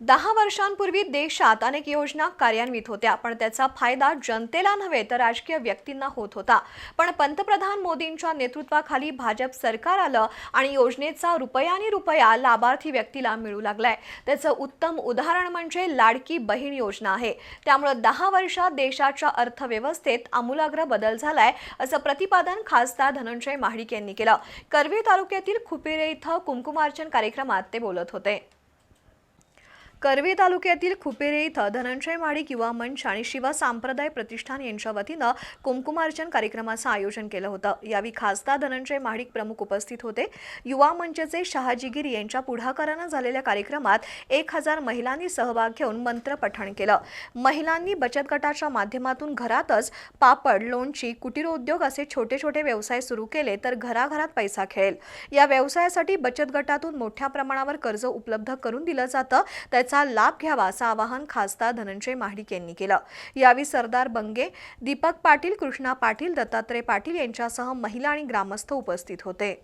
दहा वर्षांपूर्वी देशात अनेक योजना कार्यान्वित होत्या पण त्याचा फायदा जनतेला नव्हे तर राजकीय व्यक्तींना होत होता. पण पंतप्रधान मोदींच्या नेतृत्वाखाली भाजप सरकार आलं आणि योजनेचा रुपयानी रुपया लाभार्थी व्यक्तीला मिळू लागलाय. त्याचं उत्तम उदाहरण म्हणजे लाडकी बहीण योजना आहे. त्यामुळं दहा वर्षात देशाच्या अर्थव्यवस्थेत आमूलाग्र बदल झालाय असं प्रतिपादन खासदार धनंजय महाडिक यांनी केलं. करवीर तालुक्यातील खुपिरे इथं कुंकुमार्चन कार्यक्रमात ते बोलत होते. करवी तालुक्यातील खुपेरे इथं धनंजय माडी युवा मंच आणि शिवा सांप्रदाय प्रतिष्ठान यांच्या वतीनं कुंकुमार्चन कार्यक्रमाचं आयोजन केलं होतं. यावेळी खासदार धनंजय माडिक प्रमुख उपस्थित होते. युवा मंचचे शहाजीगिरी यांच्या पुढाकारानं झालेल्या कार्यक्रमात एक हजार महिलांनी सहभाग घेऊन मंत्रपठण केलं. महिलांनी बचत गटाच्या माध्यमातून घरातच पापड लोणची कुटीरोद्योग असे छोटे छोटे व्यवसाय सुरू केले तर घराघरात पैसा खेळेल. या व्यवसायासाठी बचत गटातून मोठ्या प्रमाणावर कर्ज उपलब्ध करून दिलं जातं. याचा लाभ घ्यावा असं आवाहन खासदार धनंजय महाडिक यांनी केलं. यावेळी सरदार बंगे दीपक पाटील कृष्णा पाटील दत्तात्रय पाटील यांच्यासह महिला आणि ग्रामस्थ उपस्थित होते.